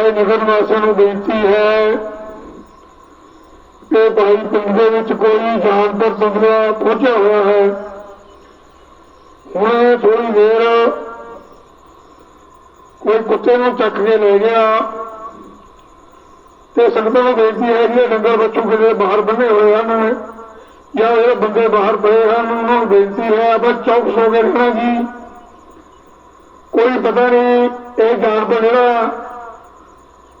ਸਾਰੇ ਨਗਰ ਵਾਸੀਆਂ ਨੂੰ ਬੇਨਤੀ ਹੈ ਕਿ ਭਾਈ ਪਿੰਡ ਦੇ ਵਿੱਚ ਕੋਈ ਜਾਨਵਰ ਸੰਗਲਾ ਪਹੁੰਚਿਆ ਹੋਇਆ ਹੈ। ਹੁਣ ਥੋੜੀ ਦੇਰ ਕੋਈ ਕੁੱਤੇ ਨੂੰ ਚੱਕ ਕੇ ਲੈ ਗਿਆ ਤੇ ਸੰਗਤਾਂ ਨੂੰ ਬੇਨਤੀ ਹੈ ਕਿ ਇਹ ਡੰਗਰ ਬੱਚੂ ਕਿਤੇ ਬਾਹਰ ਬੰਨੇ ਹੋਏ ਹਨ ਜਾਂ ਇਹ ਬੰਦੇ ਬਾਹਰ ਪਏ ਹਨ, ਉਹਨਾਂ ਨੂੰ ਬੇਨਤੀ ਹੈ ਬਸ ਚੌਕਸ ਹੋ ਕੇ ਰਹਿਣਾ ਜੀ। ਕੋਈ ਪਤਾ ਨਹੀਂ ਇਹ ਜਾਨਵਰ ਜਿਹੜਾ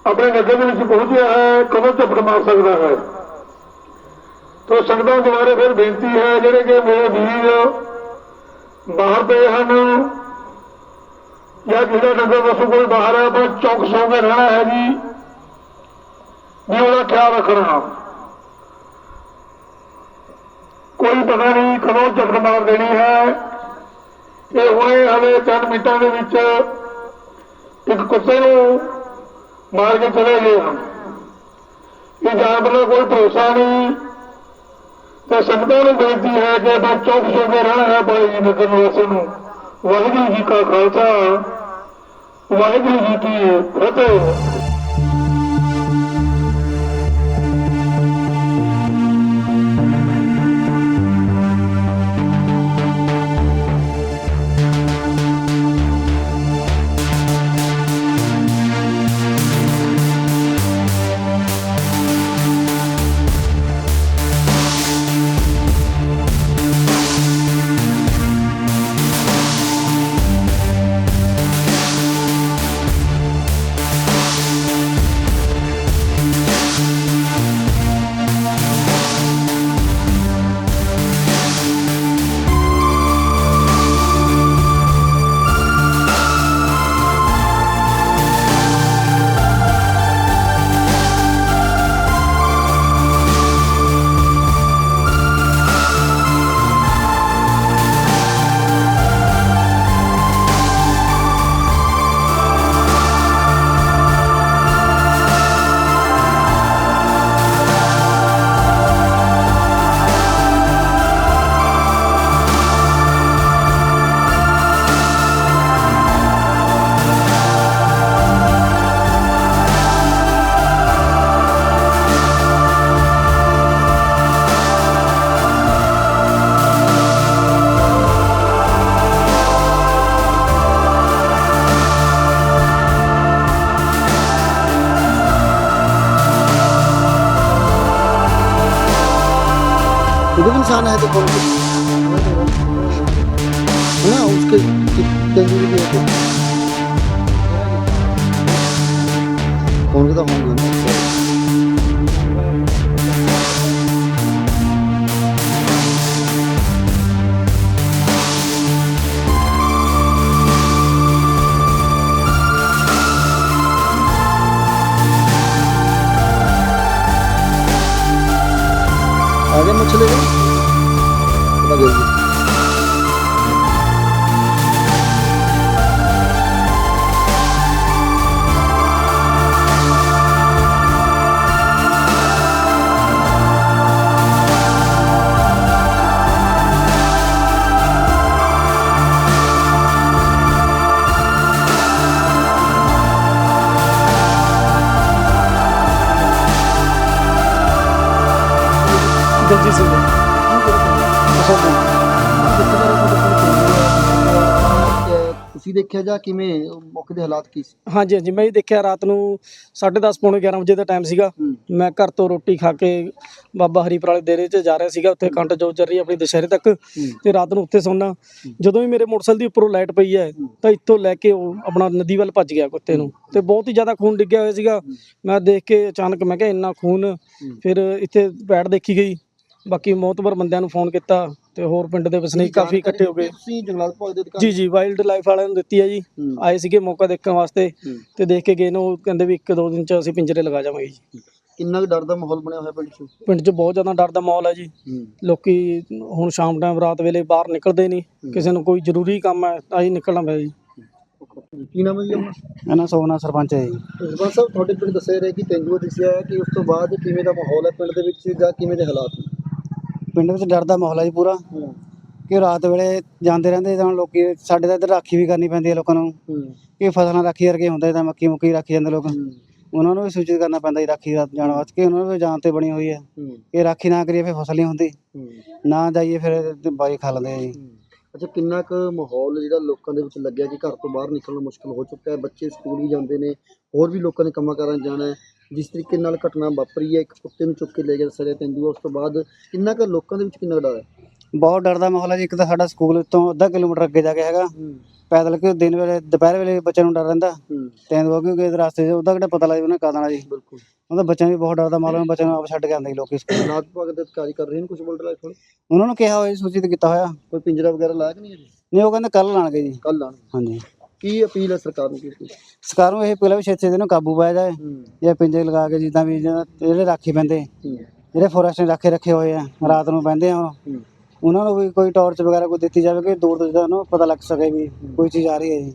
ਆਪਣੇ ਨਗਰ ਦੇ ਵਿੱਚ ਪਹੁੰਚਿਆ ਹੈ ਕਦੋਂ ਝਪਟ ਮਾਰ ਸਕਦਾ ਹੈ। ਤੋ ਸੰਗਤਾਂ ਦੁਆਰੇ ਫਿਰ ਬੇਨਤੀ ਹੈ, ਜਿਹੜੇ ਕਿ ਮੇਰੇ ਵੀਰ ਬਾਹਰ ਪਏ ਹਨ ਜਾਂ ਜਿਹੜਾ ਨਗਰ ਵਸੂ ਕੋਈ ਬਾਹਰ ਹੈ ਪਰ ਚੌਕ ਹੋ ਕੇ ਰਹਿਣਾ ਹੈ ਜੀ। ਵੀ ਉਹਦਾ ਖਿਆਲ ਰੱਖਣਾ। ਕੋਈ ਪਤਾ ਨਹੀਂ ਕਦੋਂ ਝਪਟ ਮਾਰ ਦੇਣੀ ਹੈ। ਇਹ ਹੁਣੇ ਹਲੇ 3 ਮਿੰਟਾਂ ਦੇ ਵਿੱਚ ਇੱਕ ਕੁੱਤੇ ਨੂੰ ਮਾਰ ਕੇ ਚਲੇ ਗਏ। ਹਨ ਇਹ ਜਾਨਵਰ ਦਾ ਕੋਈ ਭਰੋਸਾ ਨਹੀਂ। ਤੇ ਸੰਗਤਾਂ ਨੂੰ ਬੇਨਤੀ ਹੈ ਕਿ ਬਸ ਚੌਕਸ ਹੋ ਕੇ ਰਹਿਣਾ ਹੈ ਭਾਈ ਜੀ ਨਗਰ ਵਾਸੀਆਂ ਨੂੰ। ਵਾਹਿਗੁਰੂ ਜੀ ਕਾ ਖਾਲਸਾ। ਵਾਹਿਗੁਰੂ ਜੀ ਕੀ ਫਤਿਹ। वो भी इंसान है तो कौन सी है ना उसके टेंशन भी होते कौन के तो होंगे 여기. Então diz o ਤੁਸੀਂ ਦੇਖਿਆ ਜਾਂ ਕਿਵੇਂ ਮੌਕੇ ਦੇ ਹਾਲਾਤ ਕੀ ਸੀ? ਹਾਂਜੀ ਹਾਂਜੀ ਮੈਂ ਇਹ ਦੇਖਿਆ ਰਾਤ ਨੂੰ 10:30 ਪੌਣੇ 11 ਵਜੇ ਦਾ ਟਾਈਮ ਸੀਗਾ। ਮੈਂ ਘਰ ਤੋਂ ਰੋਟੀ ਖਾ ਕੇ ਬਾਬਾ ਹਰੀਪੁਰ ਵਾਲੇ ਡੇਰੇ 'ਚ ਜਾ ਰਿਹਾ ਸੀਗਾ ਉੱਥੇ ਕੰਟ ਜੋ ਚੱਲ ਰਹੀ ਆਪਣੀ ਦੁਸ਼ਹਿਰੇ ਤੱਕ। ਤੇ ਰਾਤ ਨੂੰ ਉੱਥੇ ਸੌਣਾ ਜਦੋਂ ਵੀ ਮੇਰੇ ਮੋਟਰਸਾਈਕਲ ਦੀ ਉੱਪਰੋਂ ਲਾਈਟ ਪਈ ਹੈ ਤਾਂ ਇੱਥੋਂ ਲੈ ਕੇ ਉਹ ਆਪਣਾ ਨਦੀ ਵੱਲ ਭੱਜ ਗਿਆ ਕੁੱਤੇ ਨੂੰ। ਤੇ ਬਹੁਤ ਹੀ ਜ਼ਿਆਦਾ ਖੂਨ ਡਿੱਗਿਆ ਹੋਇਆ ਸੀਗਾ। ਮੈਂ ਦੇਖ ਕੇ ਅਚਾਨਕ ਮੈਂ ਕਿਹਾ ਇੰਨਾ ਖੂਨ। ਫਿਰ ਇੱਥੇ ਪੈੜ ਦੇਖੀ ਗਈ। ਬਾਕੀ ਮੌਤਬਰ ਬੰਦਿਆਂ ਨੂੰ ਫੋਨ ਕੀਤਾ। ਤੇ ਹੋਰ ਪਿੰਡ ਦੇ ਵਸਨੀਕ ਕਾਫੀ ਇਕੱਠੇ ਹੋ ਗਏ। ਤੁਸੀਂ ਜੰਗਲਾਤ ਵਿਭਾਗ ਦੇ ਅਧਿਕਾਰੀ? ਜੀ ਜੀ ਵਾਈਲਡ ਲਾਈਫ ਵਾਲਿਆਂ ਨੂੰ ਦਿੱਤੀ ਹੈ ਜੀ। ਆਏ ਸੀਗੇ ਮੌਕਾ ਦੇਖਣ ਵਾਸਤੇ। ਤੇ ਦੇਖ ਕੇ ਗਏ ਨੇ ਉਹ ਕਹਿੰਦੇ ਵੀ ਇੱਕ ਦੋ ਦਿਨ ਚ ਅਸੀਂ ਪਿੰਜਰੇ ਲਗਾ ਜਾਵਾਂਗੇ ਜੀ। ਕਿੰਨਾ ਕੁ ਡਰ ਦਾ ਮਾਹੌਲ ਬਣਿਆ ਹੋਇਆ ਪਿੰਡ 'ਚ? ਪਿੰਡ 'ਚ ਬਹੁਤ ਜ਼ਿਆਦਾ ਡਰ ਦਾ ਮਾਹੌਲ ਹੈ ਜੀ। ਲੋਕੀ ਹੁਣ ਸ਼ਾਮ ਟਾਈਮ ਰਾਤ ਵੇਲੇ ਬਾਹਰ ਨਿਕਲਦੇ ਨਹੀਂ। ਕਿਸੇ ਨੂੰ ਕੋਈ ਜ਼ਰੂਰੀ ਕੰਮ ਹੈ ਤਾਂ ਹੀ ਨਿਕਲਣਾ ਪਿਆ ਜੀ। ਕੀ ਨਾਮ ਹੈ ਜੀ ਆਪਣਾ? ਇਹਨਾਂ ਸੋਨਾ ਸਰਪੰਚ ਹੈ ਜੀ। ਸਰਪੰਚ ਸਾਹਿਬ ਤੁਹਾਡੇ ਪਿੰਡ ਦੱਸਿਆ ਰਿਹਾ ਕਿ ਤੇਂਦੂਆ ਦਿਸਿਆ ਹੈ ਕਿ ਉਸ ਤੋਂ ਬਾਅਦ ਕਿਵੇਂ ਦਾ ਮਾਹੌਲ ਹੈ ਪਿੰਡ ਦੇ ਵਿੱਚ ਜਾਂ ਕਿਵੇਂ ਦੇ ਹਾਲਾਤ ਨੇ? ਪਿੰਡ ਵਿੱਚ ਡਰ ਦਾ ਮਾਹੌਲ ਹੈ ਜੀ ਪੂਰਾ। ਕਿ ਰਾਤ ਵੇਲੇ ਜਾਂਦੇ ਰਹਿੰਦੇ ਤਾਂ ਲੋਕੀ ਸਾਡੇ ਤਾਂ ਇੱਧਰ ਰਾਖੀ ਵੀ ਕਰਨੀ ਪੈਂਦੀ ਹੈ ਲੋਕਾਂ ਨੂੰ। ਕਿ ਫਸਲਾਂ ਰਾਖੀ ਵਰਗੇ ਹੁੰਦੇ ਤਾਂ ਮੱਕੀ ਮੁੱਕੀ ਰੱਖੀ ਜਾਂਦੇ ਲੋਕ। ਉਹਨਾਂ ਨੂੰ ਵੀ ਸੂਚਿਤ ਕਰਨਾ ਪੈਂਦਾ ਜੀ ਰਾਖੀ ਰਾਤ ਜਾਣ ਵਾਸਤੇ ਕਿ ਉਹਨਾਂ ਨੂੰ ਵੀ ਜਾਨ ਤੇ ਬਣੀ ਹੋਈ ਹੈ। ਇਹ ਰਾਖੀ ਨਾ ਕਰੀਏ ਫਿਰ ਫਸਲ ਨਹੀਂ ਹੁੰਦੀ। ਨਾ ਜਾਈਏ ਫਿਰ ਬਾਈ ਖਾ ਲੈਂਦੇ ਆ ਜੀ। ਅੱਛਾ ਕਿੰਨਾ ਕੁ ਮਾਹੌਲ ਜਿਹੜਾ ਲੋਕਾਂ ਦੇ ਵਿੱਚ ਲੱਗਿਆ ਕਿ ਘਰ ਤੋਂ ਬਾਹਰ ਨਿਕਲਣਾ ਮੁਸ਼ਕਲ ਹੋ ਚੁੱਕਾ ਹੈ? ਬੱਚੇ ਸਕੂਲ ਵੀ ਜਾਂਦੇ ਨੇ ਹੋਰ ਵੀ ਲੋਕਾਂ ਨੇ ਕੰਮਾਂ ਕਾਰਾਂ ਜਾਣਾ ਹੈ। ਜਿਸ ਤਰੀਕੇ ਨਾਲ ਘਟਨਾ ਵਾਪਰੀ ਹੈ ਇੱਕ ਕੁੱਤੇ ਨੂੰ ਚੁੱਕ ਕੇ ਲੈ ਗਿਆ ਸਰੇ ਤੇਂਦੂਆ ਉਸ ਤੋਂ ਬਾਅਦ ਕਿੰਨਾ ਕੁ ਲੋਕਾਂ ਦੇ ਵਿੱਚ ਕਿੰਨਾ ਕੁ ਡਰ ਹੈ? ਬਹੁਤ ਡਰ ਦਾ ਮਾਹੌਲ ਹੈ ਜੀ ਇੱਕ ਤਾਂ ਸਾਡਾ ਸਕੂਲ ਤੋਂ ਅੱਧਾ ਕਿਲੋਮੀਟਰ ਅੱਗੇ ਜਾ ਕੇ ਹੈਗਾ। ਪੈਦਲ ਕਿ ਦਿਨ ਵੇਲੇ ਦੁਪਹਿਰ ਵੇਲੇ ਬੱਚਿਆਂ ਨੂੰ ਡਰ ਰਹਿੰਦਾ। ਤੈਨੂੰ ਕਿਉਂਕਿ ਇਸ ਰਸਤੇ 'ਚ ਉਹਦਾ ਕਿਹੜਾ ਪਤਾ ਲੱਗਦਾ ਉਹਨੇ ਕਦ ਆਉਣਾ ਜੀ। ਬਿਲਕੁਲ। ਉਹਦਾ ਬੱਚਿਆਂ ਵੀ ਬਹੁਤ ਡਰ ਦਾ ਮਾਹੌਲ ਹੈ ਬੱਚਿਆਂ ਨੂੰ ਆਪ ਛੱਡ ਕੇ ਆਉਂਦੇ ਜੀ ਲੋਕੀ ਸਕੂਲ ਰਾਤ ਵਿਭਾਗ ਦੇ ਅਧਿਕਾਰੀ ਕਰ ਰਹੇ ਨੇ ਕੁਝ ਬੋਲ ਰਿਹਾ ਕੋਲ ਉਹਨਾਂ ਨੂੰ ਕਿਹਾ ਹੋਇਆ ਜੀ, ਸੂਚਿਤ ਕੀਤਾ ਹੋਇਆ। ਕੋਈ ਪਿੰਜਰਾ ਵਗੈਰਾ ਲਾਇਆ ਕਿ ਨਹੀਂ ਅਜੇ? ਨਹੀਂ ਉਹ ਕਹਿੰਦੇ ਕੱਲ ਲਾਣਗੇ ਜੀ। ਕੱਲ ਲਾਣ ਹਾਂਜੀ। ਕੀ ਅਪੀਲ ਹੈ ਸਰਕਾਰ ਨੂੰ ਕੀ ਸਰਕਾਰ ਨੂੰ ਇਹ ਪਹਿਲਾਂ ਵੀ ਛੇਤੀ ਇਹਨੂੰ ਕਾਬੂ ਪਾਇਆ ਜਾਏ। ਜਾਂ ਪਿੰਜੇ ਲਗਾ ਕੇ ਜਿੱਦਾਂ ਵੀ ਜਿਹੜਾ- ਜਿਹੜੇ ਰਾਖੀ ਬੰਦੇ ਹੂੰ। ਜਿਹੜੇ ਫੋਰੈਸਟ ਨੇ ਰਾਖੇ ਰੱਖੇ ਹੋਏ ਆ ਰਾਤ ਨੂੰ ਬੰਦੇ ਆ ਉਹ। ਉਹਨਾਂ ਨੂੰ ਵੀ ਕੋਈ ਟਾਰਚ ਵਗੈਰਾ ਕੋਈ ਦਿੱਤੀ ਜਾਵੇ ਕਿ ਦੂਰ ਤੋਂ ਜਿੱਦਾਂ ਉਹਨੂੰ ਪਤਾ ਲੱਗ ਸਕੇ ਵੀ ਕੋਈ ਚੀਜ਼ ਆ ਰਹੀ ਹੈ ਜੀ।